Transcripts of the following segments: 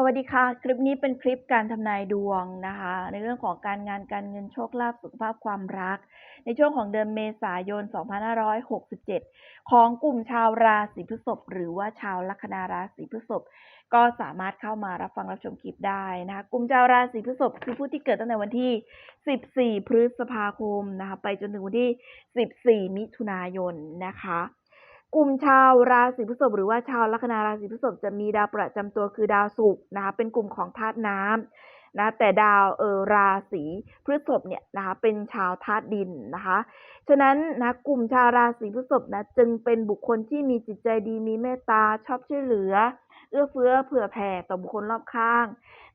สวัสดีค่ะ คลิปนี้เป็นคลิปการทำนายดวงนะคะ ในเรื่องของการงานการเงินโชคลาภสุขภาพความรัก ในช่วงของเดือนเมษายน 2567 ของกลุ่มชาวราศีพฤษภหรือว่าชาวลัคนาราศีพฤษภก็สามารถเข้ามารับฟังรับชมคลิปได้นะคะ กลุ่มชาวราศีพฤษภคือผู้ที่เกิดตั้งแต่วันที่ 14 พฤษภาคมนะคะ ไปจนถึงวันที่ 14 มิถุนายนนะคะ กลุ่มชาวราศีพฤษภหรือว่าชาวลัคนาราศีพฤษภจะมีดาวประจำตัวคือดาวศุกร์นะคะเป็นกลุ่มของธาตุน้ำนะแต่ดาวเออราศีพฤษภเนี่ยนะคะเป็นชาวธาตุดินนะคะฉะนั้นนะกลุ่มชาวราศีพฤษภนะจึงเป็นบุคคลที่มีจิตใจดีมีเมตตาชอบช่วยเหลือ เอื้อเฟื้อเผื่อแผ่ต่อบุคคลรอบข้าง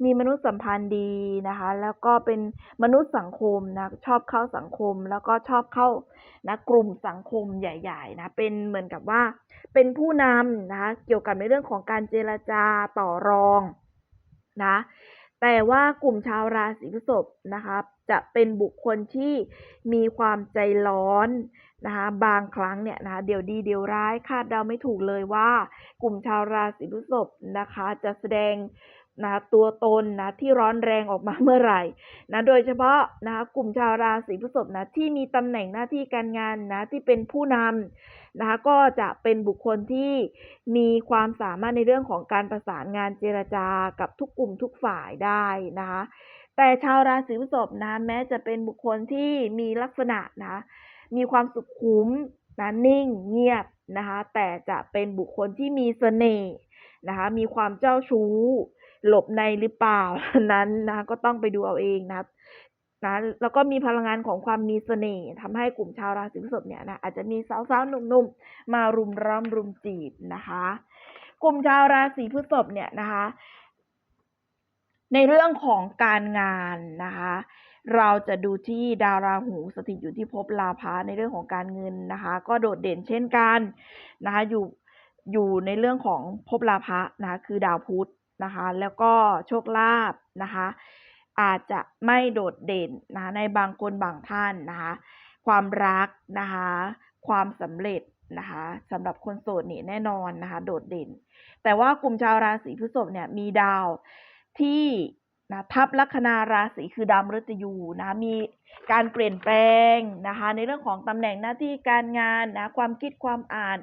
มีมนุษยสัมพันธ์ดีนะคะ แล้วก็เป็นมนุษย์สังคมนะชอบเข้าสังคม แล้วก็ชอบเข้านะกลุ่มสังคมใหญ่ ๆ นะเป็นเหมือนกับว่า เป็นผู้นำนะคะเกี่ยวกับในเรื่องของการเจรจาต่อรองนะ แต่ว่ากลุ่มชาวราศีพฤษภนะคะจะเป็นบุคคลที่มีความใจร้อนนะคะบางครั้งเนี่ยนะคะเดี๋ยวดีเดี๋ยวร้ายคาดเดาไม่ถูกเลยว่า กลุ่มชาวราศีพฤษภนะคะจะแสดงนะตัวตนนะที่ร้อนแรงออกมาเมื่อไหร่นะโดยเฉพาะนะคะกลุ่มชาวราศีพฤษภนะที่มีตำแหน่งหน้าที่การงานนะที่เป็นผู้นำ นะคะก็จะเป็นบุคคลที่มีความสามารถในเรื่องของการประสานงานเจรจากับทุกกลุ่มทุกฝ่ายได้นะคะแต่ชาวราศีพฤษภนะแม้จะเป็นบุคคลที่มีลักษณะนะมีความสุขุมนะนิ่งเงียบนะคะแต่จะเป็นบุคคลที่มีเสน่ห์นะคะมีความเจ้าชู้ หลบในหรือเปล่านั้นนะก็ต้องไปดูเอาเองนะ นะแล้วก็มีพลังงานของความมีเสน่ห์ทำให้กลุ่มชาวราศีพฤษภเนี่ยนะอาจจะมีสาวๆหนุ่มๆ มารุมร้อมรุมจีบนะคะ กลุ่มชาวราศีพฤษภเนี่ยนะคะ ในเรื่องของการงานนะคะเราจะดูที่ดาวราหูสถิตอยู่ที่ภพลาภะในเรื่องของการเงินนะคะ ก็โดดเด่นเช่นกันนะคะอยู่อยู่ในเรื่องของภพลาภะนะคะคือดาวพุธนะคะ แล้วก็โชคลาภนะคะ อาจจะไม่โดดเด่นนะในบางคนบางท่านนะคะความรักนะคะความสำเร็จนะคะสำหรับคนโสดนี่แน่นอนนะคะโดดเด่น แต่ว่ากลุ่มชาวราศีพฤษภเนี่ยมีดาวที่นะทับลัคนาราศีคือดาวมฤตยูนะมีการเปลี่ยนแปลงนะคะในเรื่องของตำแหน่งหน้าที่การงานนะความคิดความอ่าน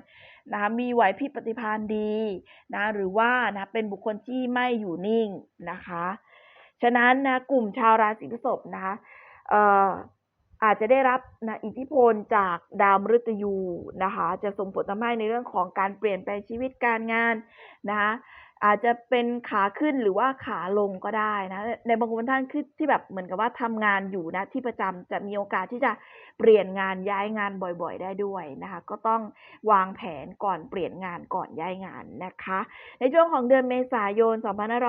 นะคะมีไหวพริบปฏิภาณดีนะหรือว่านะเป็นบุคคลที่ไม่อยู่นิ่งนะคะ ฉะนั้นนะกลุ่มชาวราศีพฤษภนะคะเอ่ออาจจะได้รับนะอิทธิพลจากดาวมฤตยูนะคะ จะส่งผลทำให้ในเรื่องของการเปลี่ยนแปลงชีวิตการงานนะคะ อาจจะเป็นขาขึ้นหรือว่าขาลงก็ได้นะ ในบางคนท่านคือที่แบบเหมือนกับว่าทำงานอยู่นะที่ประจำจะมีโอกาสที่จะเปลี่ยนงานย้ายงานบ่อยๆ ได้ด้วยนะคะ ก็ต้องวางแผนก่อนเปลี่ยนงานก่อนย้ายงานนะคะ ในช่วงของเดือนเมษายน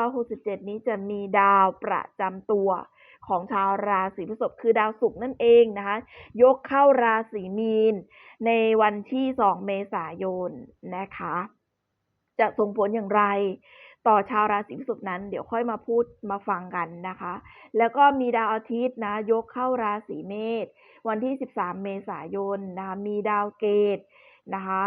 2567 นี้จะมีดาวประจำตัวของชาวราศีพฤษภคือดาวศุกร์นั่นเองนะคะ ยกเข้าราศีมีน ในวันที่ 2 เมษายนนะคะ จะส่งผลอย่างไร ต่อชาวราศีพฤษภนั้นเดี๋ยวค่อยมาพูดมาฟังกันนะคะ แล้วก็มีดาวอาทิตย์นะยกเข้าราศีเมษวันที่ 13 เมษายนนะคะมีดาวเกตนะคะ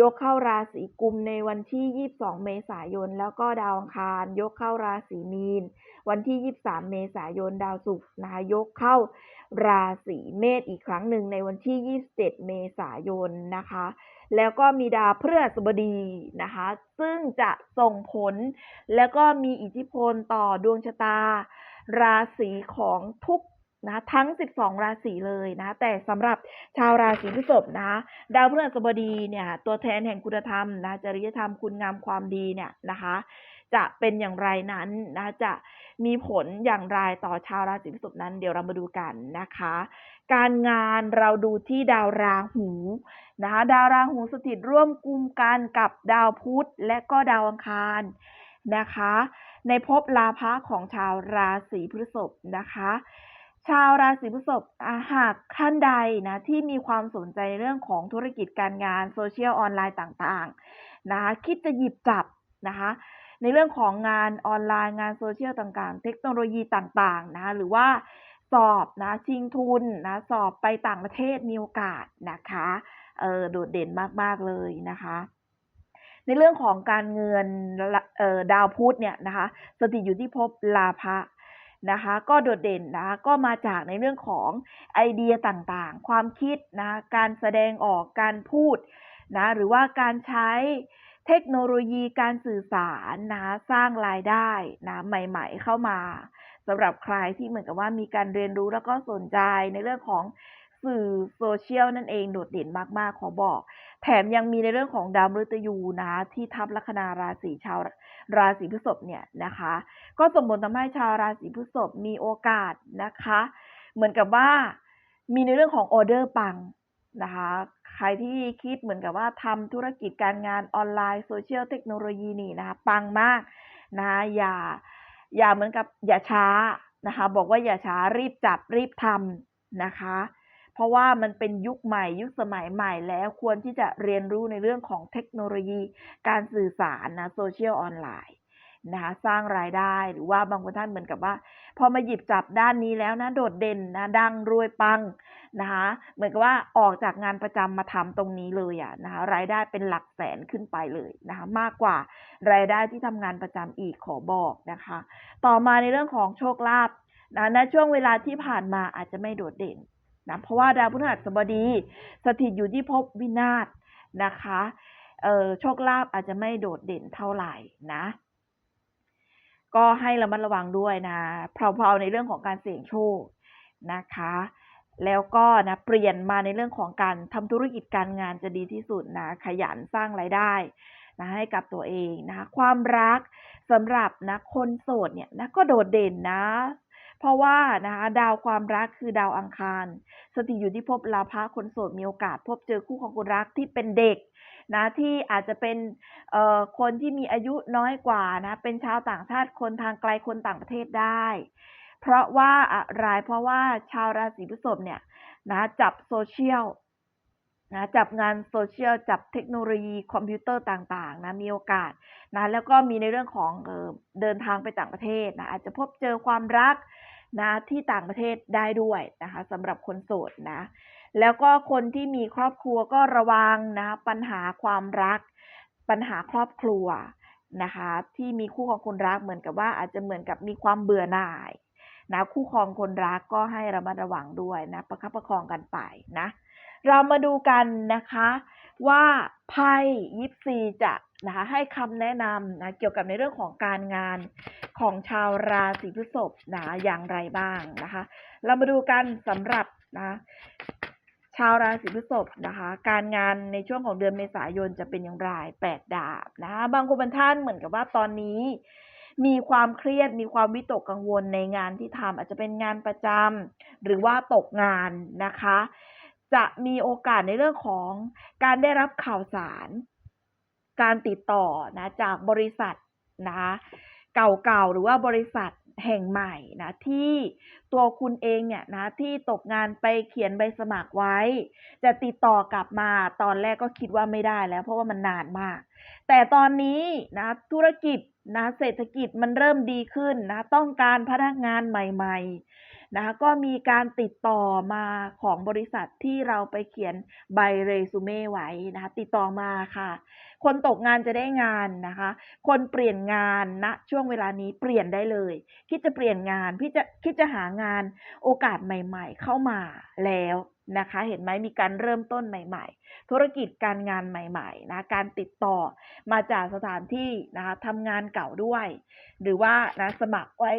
ยกเข้าราศีกุมในวันที่ 22 เมษายน แล้วก็ดาวอังคาร ยกเข้าราศีมีน วันที่ 23 เมษายน ดาวศุกร์นะคะยกเข้าราศีเมษอีกครั้งหนึ่งในวันที่ 27 เมษายนนะคะ แล้วก็มีดาวพฤหัสบดีนะคะ ซึ่งจะส่งผล แล้วก็มีอิทธิพลต่อดวงชะตา ราศีของทุกนะทั้ง 12 ราศีเลยนะ แต่สำหรับชาวราศีพฤษภนะดาวพฤหัสบดีเนี่ยตัวแทนแห่งคุณธรรมนะจริยธรรมคุณงามความดีเนี่ยนะคะ จะเป็นอย่างไรนั้นนะจะมีผลอย่างไรต่อชาวราศีพฤษภนั้น เดี๋ยวเรามาดูกันนะคะ การงานเราดูที่ดาวราหูนะคะดาวราหูสถิตร่วมกุมกันกับดาวพุธและก็ดาวอังคารนะคะ ในภพลาภะของชาวราศีพฤษภนะคะชาวราศีพฤษภหากท่านใดนะที่มีความสนใจเรื่องของธุรกิจการงานโซเชียลออนไลน์ต่างๆนะคะคิดจะหยิบจับนะคะ ในเรื่องของงานออนไลน์งานโซเชียลต่างๆ เทคโนโลยีต่างๆนะหรือว่าสอบนะชิงทุนนะสอบไปต่างประเทศมีโอกาสนะคะเออโดดเด่นมากๆเลยนะคะในเรื่องของการเงินดาวพุธเนี่ยนะคะสถิตอยู่ที่ภพลาภะนะคะก็โดดเด่นนะคะก็มาจากในเรื่องของไอเดียต่างๆ ความคิดนะการแสดงออกการพูดนะหรือว่าการใช้ เทคโนโลยีการสื่อสารนะสร้างรายได้นะใหม่ ๆ เข้ามาสำหรับใครที่เหมือนกับว่ามีการเรียนรู้แล้วก็สนใจในเรื่องของสื่อโซเชียลนั่นเองโดดเด่นมากๆ ขอบอก แถมยังมีในเรื่องของดาวมฤตยูนะ ที่ทับลัคนาราศีชาวราศีพฤษภเนี่ยนะคะ ก็ส่งผลทำให้ชาวราศีพฤษภมีโอกาสนะคะ เหมือนกับว่ามีในเรื่องของออเดอร์ปังนะคะ ใครที่คิดเหมือนกับว่าทำธุรกิจการงานออนไลน์โซเชียลเทคโนโลยีนี่นะคะปังมากนะอย่าอย่าเหมือนกับอย่าช้านะคะบอกว่าอย่าช้ารีบจับรีบทำนะคะ เพราะว่ามันเป็นยุคใหม่ยุคสมัยใหม่แล้วควรที่จะเรียนรู้ในเรื่องของเทคโนโลยี การสื่อสารนะโซเชียลออนไลน์ นะคะสร้างรายได้หรือว่าบางคนท่านเหมือนกับว่า พอมาหยิบจับด้านนี้แล้วนะโดดเด่นนะดังรวยปังนะคะเหมือนกับว่าออกจากงานประจำมาทำตรงนี้เลยอะนะคะรายได้เป็นหลักแสนขึ้นไปเลยนะคะมากกว่ารายได้ที่ทำงานประจำอีกขอบอกนะคะ ต่อมาในเรื่องของโชคลาภนะณช่วงเวลาที่ผ่านมาอาจจะไม่โดดเด่นนะเพราะว่าดาวพฤหัสบดีสถิตอยู่ที่ภพวินาศนะคะโชคลาภอาจจะไม่โดดเด่นเท่าไหร่นะ ก็ให้ระมัดระวังด้วยนะเพลาๆในเรื่องของการเสี่ยงโชคนะคะ แล้วก็นะเปลี่ยนมาในเรื่องของการทำธุรกิจการงานจะดีที่สุดนะขยันสร้างรายได้นะให้กับตัวเองนะคะความรักสำหรับนะคนโสดเนี่ยนะก็โดดเด่นนะ เพราะว่านะคะดาวความรักคือดาวอังคาร สถิตอยู่ที่ภพลาภะคนโสดมีโอกาส พบเจอคู่ของคนรักที่เป็นเด็ก นะที่อาจจะเป็นเอ่อคนที่มีอายุน้อยกว่านะเป็นชาวต่างชาติคนทางไกลคนต่างประเทศได้ เพราะว่าอะไรเพราะว่าชาวราศีพฤษภเนี่ยนะจับโซเชียลนะจับงานโซเชียลจับเทคโนโลยีคอมพิวเตอร์ต่างๆนะมีโอกาสนะแล้วก็มีในเรื่องของเออเดินทางไปต่างประเทศนะอาจจะพบเจอความรักนะที่ต่างประเทศได้ด้วยนะคะสำหรับคนโสดนะ แล้วก็คนที่มีครอบครัวก็ระวังนะปัญหาความรัก ปัญหาครอบครัวนะคะที่มีคู่ของคนรักเหมือนกับว่าอาจจะเหมือนกับมีความเบื่อหน่ายนะคู่ครองคนรักก็ให้ระมัดระวังด้วยนะประคับประคองกันไปนะเรามาดูกันนะคะว่าไพ่ยิปซีจะนะคะให้คำแนะนำนะเกี่ยวกับในเรื่องของการงานของชาวราศีพฤษภนะอย่างไรบ้างนะคะ เรามาดูกันสำหรับนะ ชาวราศีพฤษภนะคะ การงานในช่วงของเดือนเมษายนจะเป็นอย่างไรแปดดาบนะคะบางคนบางท่านเหมือนกับว่าตอนนี้ มีความเครียดมีความวิตกกังวลในงานที่ทำอาจจะเป็นงานประจำหรือว่าตกงานนะคะ จะมีโอกาสในเรื่องของการได้รับข่าวสาร การติดต่อนะจากบริษัทนะคะเก่าๆหรือว่าบริษัท แห่งใหม่นะที่ตัวคุณเองเนี่ยนะที่ตกงานไปเขียนใบสมัครไว้ จะติดต่อกลับมาตอนแรกก็คิดว่าไม่ได้แล้ว เพราะว่ามันนานมาก แต่ตอนนี้นะธุรกิจนะเศรษฐกิจมันเริ่มดีขึ้นนะต้องการพนักงานใหม่ ๆ นะคะก็มีการติดต่อมาของบริษัทที่เราไปเขียนใบเรซูเม่ไว้นะคะติดต่อมาค่ะ คนตกงานจะได้งานนะคะ คนเปลี่ยนงานณนะช่วงเวลานี้เปลี่ยนได้เลย คิดจะเปลี่ยนงานพี่จะคิดจะหางานโอกาสใหม่ ๆ เข้ามาแล้วนะคะ เห็นไหมมีการเริ่มต้นใหม่ ๆ ธุรกิจการงานใหม่ๆนะการติดต่อมาจากสถานที่นะคะทำงานเก่าด้วย หรือว่านะสมัครไว้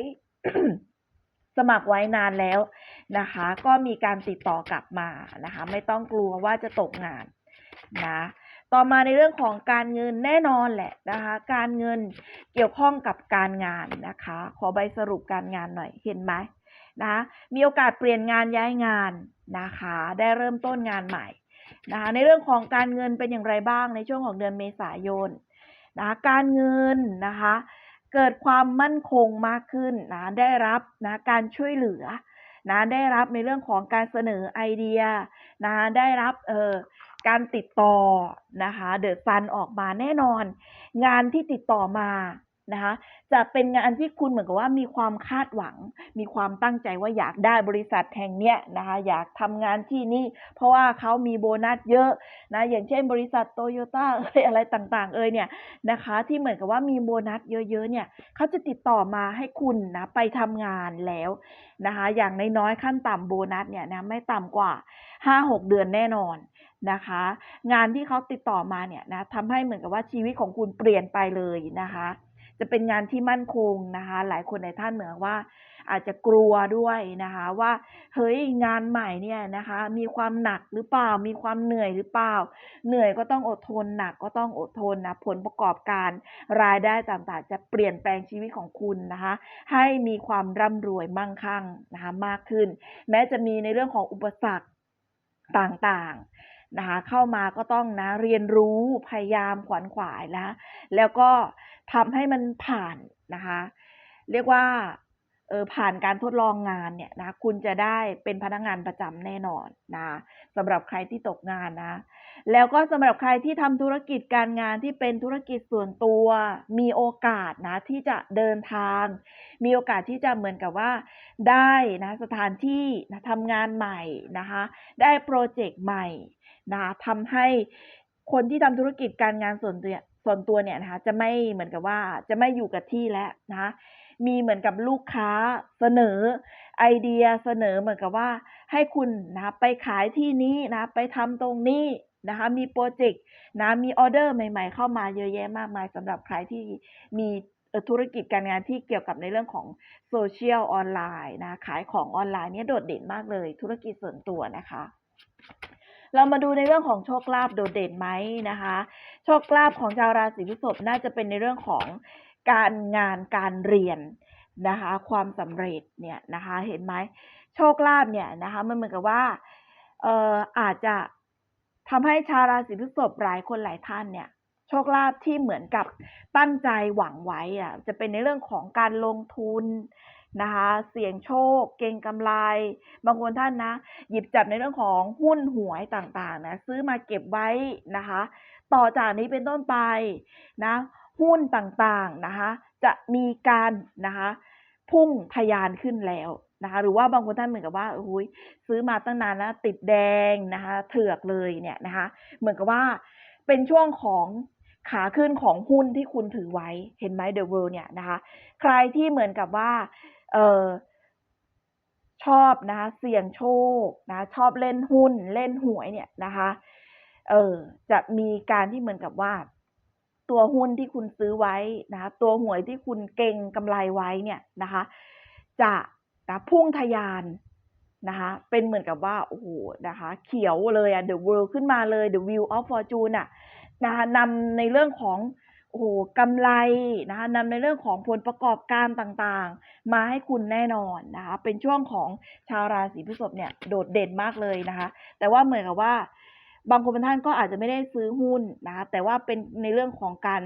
สมัครไว้นานแล้วนะคะ ก็มีการติดต่อกลับมานะคะ ไม่ต้องกลัวว่าจะตกงานนะต่อมาในเรื่องของการเงินแน่นอนแหละนะคะ การเงินเกี่ยวข้องกับการงานนะคะ ขอใบสรุปการงานหน่อยเห็นไหมนะมีโอกาสเปลี่ยนงานย้ายงานนะคะ ได้เริ่มต้นงานใหม่นะคะในเรื่องของการเงินเป็นอย่างไรบ้างในช่วงของเดือนเมษายนนะะการเงินนะคะ เกิดความมั่นคงมากขึ้นนะได้รับนะการช่วยเหลือนะได้รับในเรื่องของการเสนอไอเดียนะได้รับเอ่อการติดต่อนะคะเดอะซันออกมาแน่นอน งานที่ติดต่อมา นะคะจะเป็นงานที่คุณเหมือนกับว่ามีความคาดหวัง มีความตั้งใจว่าอยากได้บริษัทแห่งเนี้ยนะคะอยากทำงานที่นี่เพราะว่าเขามีโบนัสเยอะนะอย่างเช่น บริษัทโตโยต้าเอยอะไรต่างๆ เอยเนี่ยนะคะที่เหมือนกับว่ามีโบนัสเยอะๆเนี่ยเขาจะติดต่อมาให้คุณนะไปทำงานแล้วนะคะอย่างน้อยๆขั้นต่ำโบนัสเนี่ยนะไม่ต่ำกว่า 5-6 เดือนแน่นอนนะคะ งานที่เขาติดต่อมาเนี่ยนะทำให้เหมือนกับว่าชีวิตของคุณเปลี่ยนไปเลยนะคะ จะเป็นงานที่มั่นคงนะคะ หลายคนในท่านเหมือนว่า อาจจะกลัวด้วยนะคะว่าเฮ้ยงานใหม่เนี่ยนะคะ มีความหนักหรือเปล่า มีความเหนื่อยหรือเปล่า เหนื่อยก็ต้องอดทนหนักก็ต้องอดทนนะผลประกอบการรายได้ต่างๆ จะเปลี่ยนแปลงชีวิตของคุณนะคะ ให้มีความร่ำรวยมั่งคั่งนะคะมากขึ้น แม้จะมีในเรื่องของอุปสรรคต่างๆนะคะเข้ามาก็ต้องนะเรียนรู้พยายามขวนขวายนะแล้วก็ ทำให้มันผ่านนะคะ เรียกว่าเออผ่านการทดลองงานเนี่ยนะคุณจะได้เป็นพนักงานประจำแน่นอนนะสำหรับใครที่ตกงานนะ แล้วก็สำหรับใครที่ทำธุรกิจการงานที่เป็นธุรกิจส่วนตัว มีโอกาสนะที่จะเดินทาง มีโอกาสที่จะเหมือนกับว่า ได้นะสถานที่นะทำงานใหม่นะคะ ได้โปรเจกต์ใหม่นะคะทำให้คนที่ทำธุรกิจการงานส่วนตัว ส่วนตัวเนี่ยนะคะจะไม่เหมือนกับว่าจะไม่อยู่กับที่แล้วนะคะมีเหมือนกับลูกค้าเสนอไอเดียเสนอเหมือนกับว่า ให้คุณนะไปขายที่นี้นะไปทำตรงนี้นะคะมีโปรเจกต์นะมีออเดอร์ใหม่ ๆ เข้ามาเยอะแยะมากมายสำหรับใครที่มีธุรกิจการงานที่เกี่ยวกับในเรื่องของโซเชียลออนไลน์นะขายของออนไลน์เนี่ยโดดเด่นมากเลย ธุรกิจส่วนตัวนะคะ เรามาดูในเรื่องของโชคลาภโดดเด่นไหมนะคะ โชคลาภของชาวราศีพฤษภน่าจะเป็นในเรื่องของการงานการเรียนนะคะ ความสำเร็จเนี่ยนะคะ เห็นไหมโชคลาภเนี่ยนะคะมันเหมือนกับว่าเอ่ออาจจะทำให้ชาวราศีพฤษภหลายคนหลายท่านเนี่ยโชคลาภที่เหมือนกับตั้งใจหวังไว้อะจะเป็นในเรื่องของการลงทุนนะคะ เสี่ยงโชค เก็งกำไร บางคนท่านนะ หยิบจับในเรื่องของหุ้นหวยต่างๆนะซื้อมาเก็บไว้นะคะ ต่อจากนี้เป็นต้นไปนะหุ้นต่างๆนะคะจะมีการนะคะพุ่งทะยานขึ้นแล้วนะคะหรือว่าบางคนท่านเหมือนกับว่าโอ้ยซื้อมาตั้งนานแล้วติดแดงนะคะเถือกเลยเนี่ยนะคะเหมือนกับว่าเป็นช่วงของขาขึ้นของหุ้นที่คุณถือไว้เห็นไหมเดอะเวิลด์เนี่ยนะคะใครที่เหมือนกับว่าเออชอบนะคะเสี่ยงโชคนะชอบเล่นหุ้นเล่นหวยเนี่ยนะคะ เออจะมีการที่เหมือนกับว่า ตัวหุ้นที่คุณซื้อไว้นะคะตัวหวยที่คุณเก่งกำไรไว้เนี่ยนะคะ จะนะพุ่งทะยานนะคะเป็นเหมือนกับว่าโอ้โหนะคะ เขียวเลยอะ The World ขึ้นมาเลย The Wheel of Fortune อะนะคะนำในเรื่องของโอ้โหกำไรนะคะนำในเรื่องของผลประกอบการต่างๆ มาให้คุณแน่นอนนะคะ เป็นช่วงของชาวราศีพฤษภเนี่ยโดดเด่นมากเลยนะคะ แต่ว่าเหมือนกับว่า บางคนบางท่านก็อาจจะไม่ได้ซื้อหุ้นนะคะแต่ว่าเป็นในเรื่องของการ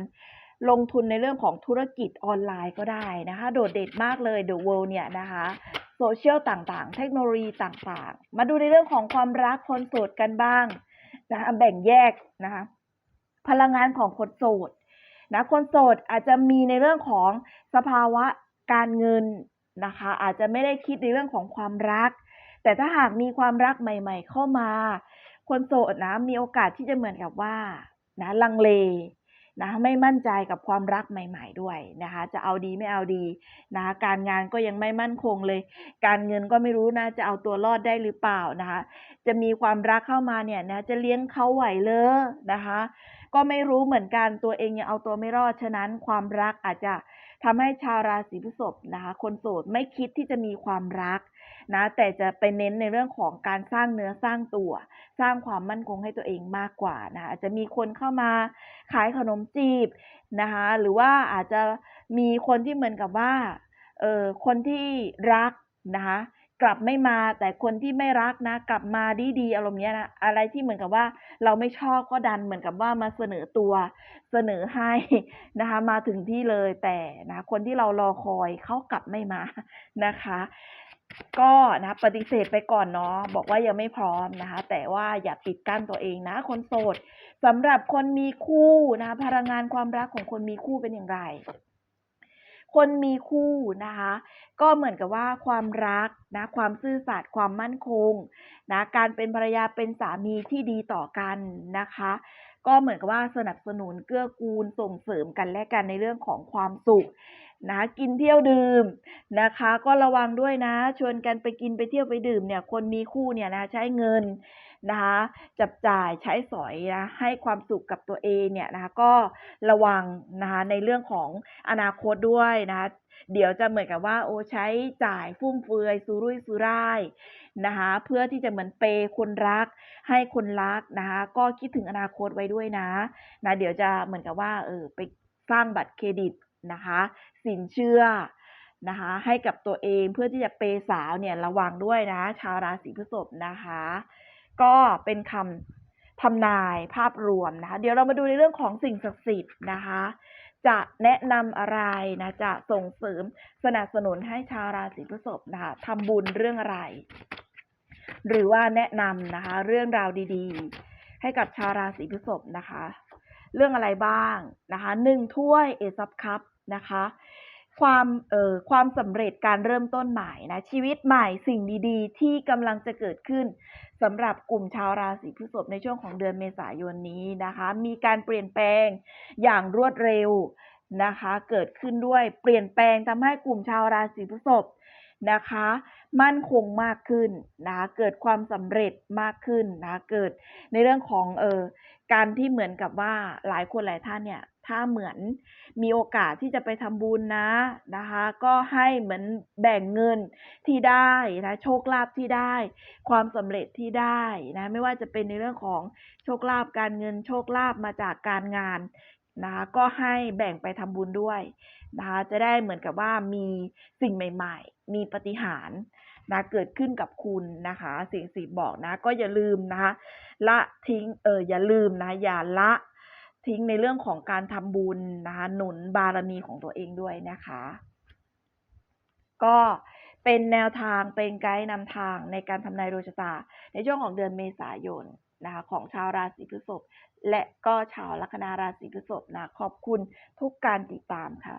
ลงทุนในเรื่องของธุรกิจออนไลน์ก็ได้นะคะ โดดเด่นมากเลย The World เนี่ยนะคะโซเชียลต่างๆ เทคโนโลยีต่างๆ มาดูในเรื่องของความรักคนโสดกันบ้างนะคะแบ่งแยกนะคะพลังงานของคนโสดนะคนโสดอาจจะมีในเรื่องของสภาวะการเงินนะคะ อาจจะไม่ได้คิดในเรื่องของความรัก แต่ถ้าหากมีความรักใหม่ ๆ เข้ามา คนโสดนะมีโอกาสที่จะเหมือนกับว่านะลังเลนะไม่มั่นใจกับความรักใหม่ ๆ ด้วยนะคะจะเอาดีไม่เอาดีนะะการงานก็ยังไม่มั่นคงเลย การเงินก็ไม่รู้นะจะเอาตัวรอดได้หรือเปล่านะคะจะมีความรักเข้ามาเนี่ยนะจะเลี้ยงเขาไหวเลยนะคะก็ไม่รู้เหมือนกันตัวเองยังเอาตัวไม่รอดฉะนั้นความรักอาจจะทำให้ชาวราศีพฤษภนะคะคนโสดไม่คิดที่จะมีความรัก นะแต่จะไปเน้นในเรื่องของการสร้างเนื้อสร้างตัว สร้างความมั่นคงให้ตัวเองมากกว่านะคะอาจจะมีคนเข้ามาขายขนมจีบนะคะหรือว่าอาจจะมีคนที่เหมือนกับว่าเออคนที่รักนะคะกลับไม่มาแต่คนที่ไม่รักนะ กลับมาดีๆอารมณ์เนี้ยนะอะไรที่เหมือนกับว่าเราไม่ชอบก็ดันเหมือนกับว่ามาเสนอตัวเสนอให้นะคะ มาถึงที่เลยแต่นะคนที่เรารอคอยเขากลับไม่มานะคะ ก็นะปฏิเสธไปก่อนเนาะบอกว่ายังไม่พร้อมนะคะ แต่ว่าอย่าปิดกั้นตัวเองนะ คนโสดสำหรับคนมีคู่นะคะพลังงานความรักของคนมีคู่เป็นอย่างไร คนมีคู่นะคะ ก็เหมือนกับว่าความรักนะความซื่อสัตย์ความมั่นคงนะการเป็นภรรยาเป็นสามีที่ดีต่อกันนะคะ ก็เหมือนกับว่าสนับสนุนเกื้อกูลส่งเสริมกันและกันในเรื่องของความสุข นะกินเที่ยวดื่มนะคะ ก็ระวังด้วยนะ ชวนกันไปกินไปเที่ยวไปดื่มเนี่ยคนมีคู่เนี่ยนะใช้เงินนะคะจับจ่ายใช้สอยนะให้ความสุขกับตัวเองเนี่ยนะคะก็ระวังนะคะในเรื่องของอนาคตด้วยนะคะเดี๋ยวจะเหมือนกับว่าโอ้ใช้จ่ายฟุ่มเฟือยสุรุ่ยสุร่ายนะคะเพื่อที่จะเหมือนเปย์คนรัก ให้คนรักนะคะก็คิดถึงอนาคตไว้ด้วยนะนะเดี๋ยวจะเหมือนกับว่าเออไปสร้างบัตรเครดิต นะคะ สินเชื่อนะคะให้กับตัวเองเพื่อที่จะเปสาวเนี่ยระวังด้วยนะ ชาวราศีพฤษภนะคะ ก็เป็นคำทำนายภาพรวมนะคะ เดี๋ยวเรามาดูในเรื่องของสิ่งศักดิ์สิทธิ์นะคะ จะแนะนำอะไรนะจะส่งเสริมสนับสนุนให้ชาวราศีพฤษภนะคะทำบุญเรื่องอะไร หรือว่าแนะนำนะคะ เรื่องราวดีๆ ให้กับชาวราศีพฤษภนะคะ เรื่องอะไรบ้างนะคะหนึ่งถ้วยเอซับคัพ นะคะ ความเอ่อความสำเร็จการเริ่มต้นใหม่นะชีวิตใหม่สิ่งดีๆ ที่กำลังจะเกิดขึ้นสำหรับกลุ่มชาวราศีพฤษภในช่วงของเดือนเมษายนนี้นะคะ มีการเปลี่ยนแปลงอย่างรวดเร็วนะคะ เกิดขึ้นด้วยเปลี่ยนแปลงทำให้กลุ่มชาวราศีพฤษภนะคะ มั่นคงมากขึ้นนะคะเกิดความสำเร็จมากขึ้นนะะเกิดในเรื่องของเออการที่เหมือนกับว่าหลายคนหลายท่านเนี่ย ถ้าเหมือนมีโอกาสที่จะไปทำบุญนะนะคะ ก็ให้เหมือนแบ่งเงินที่ได้นะโชคลาภที่ได้ ความสำเร็จที่ได้นะไม่ว่าจะเป็นในเรื่องของโชคลาภการเงินโชคลาภมาจากการงานนะคะก็ให้แบ่งไปทำบุญด้วยนะคะจะได้เหมือนกับว่ามีสิ่งใหม่ ๆ มีปาฏิหารย์นะเกิดขึ้นกับคุณนะคะสิ่งสีบอกนะก็อย่าลืมนะคะละทิ้งเอออย่าลืมนะอย่าละ ทิ้งในเรื่องของการทำบุญนะคะหนุนบารมีของตัวเองด้วยนะคะ ก็เป็นแนวทางเป็นไกด์นำทางในการทำนายดวงชะตา ในช่วงของเดือนเมษายนนะคะของชาวราศีพฤษภและก็ชาวลัคนาราศีพฤษภนะขอบคุณทุกการติดตามค่ะ